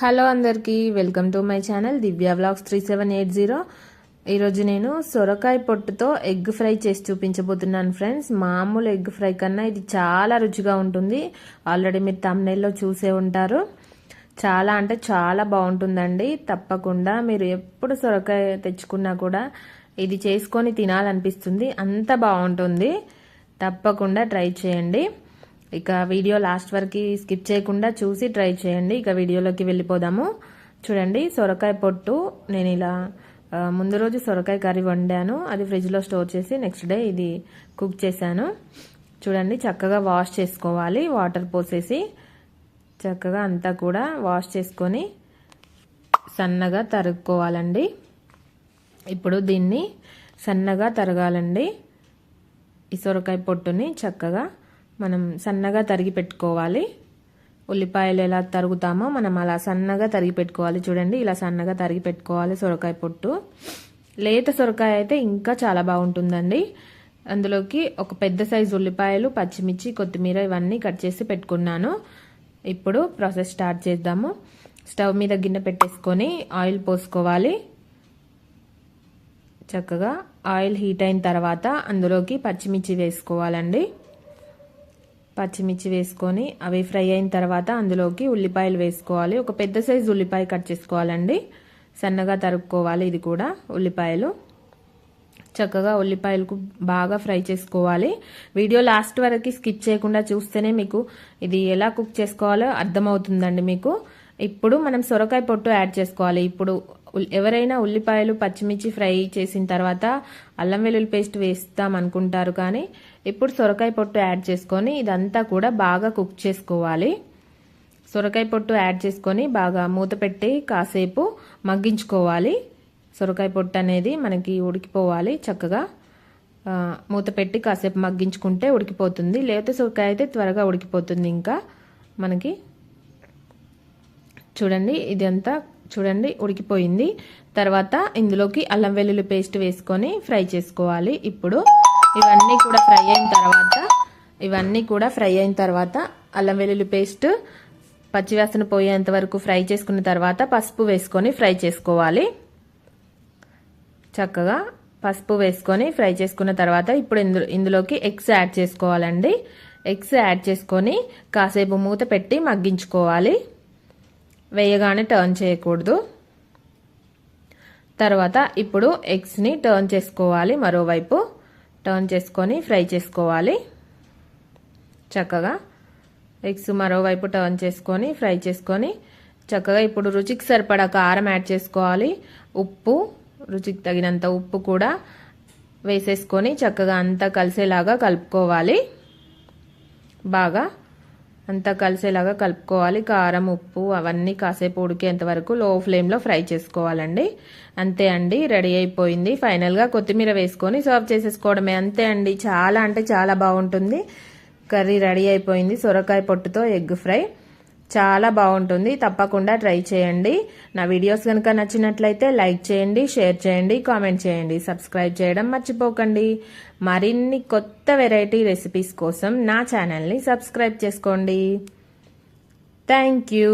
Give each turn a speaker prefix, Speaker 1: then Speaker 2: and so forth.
Speaker 1: Hello అందరికీ welcome to my channel Divya vlogs three seven eight zero. ఈరోజు నేను సొరకాయ పొట్టుతో ఎగ్ ఫ్రై చేసి చూపించబోతున్నాను ఫ్రెండ్స్. మామూలు ఎగ్ ఫ్రై కన్నా ఇది చాలా రుచిగా ఉంటుంది. ఆల్రెడీ మీరు తమ్నెల్లో చూసే ఉంటారు. చాలా అంటే చాలా బాగుంటుందండి. తప్పకుండా మీరు ఎప్పుడు సొరకాయ తెచ్చుకున్నా కూడా ఇది చేసుకొని తినాలనిపిస్తుంది. అంత బాగుంటుంది. తప్పకుండా ట్రై చేయండి. ఇక వీడియో లాస్ట్ వరకు స్కిప్ చేయకుండా చూసి ట్రై చేయండి. ఇక వీడియోలోకి వెళ్ళిపోదాము. చూడండి సొరకాయ పొట్టు. నేను ఇలా ముందు రోజు సొరకాయ కర్రీ వండాను. అది ఫ్రిడ్జ్లో స్టోర్ చేసి నెక్స్ట్ డే ఇది కుక్ చేశాను. చూడండి చక్కగా వాష్ చేసుకోవాలి. వాటర్ పోసేసి చక్కగా అంతా కూడా వాష్ చేసుకొని సన్నగా తరుక్కోవాలండి. ఇప్పుడు దీన్ని సన్నగా తరగాలండి. ఈ సొరకాయ పొట్టుని చక్కగా మనం సన్నగా తరిగి పెట్టుకోవాలి. ఉల్లిపాయలు ఎలా తరుగుతామో మనం అలా సన్నగా తరిగి పెట్టుకోవాలి. చూడండి ఇలా సన్నగా తరిగి పెట్టుకోవాలి సొరకాయ పొట్టు. లేత సొరకాయ అయితే ఇంకా చాలా బాగుంటుందండి. అందులోకి ఒక పెద్ద సైజు ఉల్లిపాయలు పచ్చిమిర్చి కొత్తిమీర ఇవన్నీ కట్ చేసి పెట్టుకున్నాను. ఇప్పుడు ప్రాసెస్ స్టార్ట్ చేద్దాము. స్టవ్ మీద గిన్నె పెట్టేసుకొని ఆయిల్ పోసుకోవాలి. చక్కగా ఆయిల్ హీట్ అయిన తర్వాత అందులోకి పచ్చిమిర్చి వేసుకోవాలండి. పచ్చిమిర్చి వేసుకొని అవి ఫ్రై అయిన తర్వాత అందులోకి ఉల్లిపాయలు వేసుకోవాలి. ఒక పెద్ద సైజు ఉల్లిపాయ కట్ చేసుకోవాలండి. సన్నగా తరుక్కోవాలి ఇది కూడా ఉల్లిపాయలు. చక్కగా ఉల్లిపాయలకు బాగా ఫ్రై చేసుకోవాలి. వీడియో లాస్ట్ వరకు స్కిప్ చేయకుండా చూస్తేనే మీకు ఇది ఎలా కుక్ చేసుకోవాలో అర్థమవుతుందండి మీకు. ఇప్పుడు మనం సొరకాయ పొట్టు యాడ్ చేసుకోవాలి. ఇప్పుడు ఎవరైనా ఉల్లిపాయలు పచ్చిమిర్చి ఫ్రై చేసిన తర్వాత అల్లం వెల్లుల్లి పేస్ట్ వేస్తాం అనుకుంటారు కానీ ఇప్పుడు సొరకాయ పొట్టు యాడ్ చేసుకొని ఇదంతా కూడా బాగా కుక్ చేసుకోవాలి. సొరకాయ పొట్టు యాడ్ చేసుకొని బాగా మూత పెట్టి కాసేపు మగ్గించుకోవాలి. సొరకాయ పొట్టు అనేది మనకి ఉడికిపోవాలి చక్కగా. మూత పెట్టి కాసేపు మగ్గించుకుంటే ఉడికిపోతుంది. లేకపోతే సొరకాయ అయితే త్వరగా ఉడికిపోతుంది ఇంకా మనకి. చూడండి ఇదంతా చూడండి ఉడికిపోయింది. తర్వాత ఇందులోకి అల్లం వెల్లుల్లి పేస్ట్ వేసుకొని ఫ్రై చేసుకోవాలి. ఇప్పుడు ఇవన్నీ కూడా ఫ్రై అయిన తర్వాత ఇవన్నీ కూడా ఫ్రై అయిన తర్వాత అల్లం వెల్లుల్లి పేస్ట్ పచ్చివాసన పోయేంత వరకు ఫ్రై చేసుకున్న తర్వాత పసుపు వేసుకొని ఫ్రై చేసుకోవాలి. చక్కగా పసుపు వేసుకొని ఫ్రై చేసుకున్న తర్వాత ఇప్పుడు ఇందులో ఇందులోకి ఎగ్స్ యాడ్ చేసుకోవాలండి. ఎగ్స్ యాడ్ చేసుకొని కాసేపు మూత పెట్టి మగ్గించుకోవాలి. వేయగానే టర్న్ చేయకూడదు. తర్వాత ఇప్పుడు ఎగ్స్ని టర్న్ చేసుకోవాలి. మరోవైపు టర్న్ చేసుకొని ఫ్రై చేసుకోవాలి. చక్కగా ఎగ్స్ మరోవైపు టర్న్ చేసుకొని ఫ్రై చేసుకొని చక్కగా ఇప్పుడు రుచికి సరిపడా కారం యాడ్ చేసుకోవాలి. ఉప్పు రుచికి తగినంత ఉప్పు కూడా వేసేసుకొని చక్కగా అంతా కలిసేలాగా కలుపుకోవాలి. బాగా అంతా కలిసేలాగా కలుపుకోవాలి. కారం ఉప్పు అవన్నీ కాసేపు ఉడికేంత వరకు లో ఫ్లేమ్లో ఫ్రై చేసుకోవాలండి. అంతే అండి రెడీ అయిపోయింది. ఫైనల్గా కొత్తిమీర వేసుకొని సర్వ్ చేసేసుకోవడమే. అంతే అండి చాలా అంటే చాలా బాగుంటుంది. కర్రీ రెడీ అయిపోయింది. సొరకాయ పొట్టుతో ఎగ్ ఫ్రై. చాలా బాగుంటుంది. తప్పకుండా ట్రై చేయండి. నా వీడియోస్ కనుక నచ్చినట్లయితే లైక్ చేయండి షేర్ చేయండి కామెంట్ చేయండి. సబ్స్క్రైబ్ చేయడం మర్చిపోకండి. మరిన్ని కొత్త వెరైటీ రెసిపీస్ కోసం నా ఛానల్ని సబ్స్క్రైబ్ చేసుకోండి. Thank you.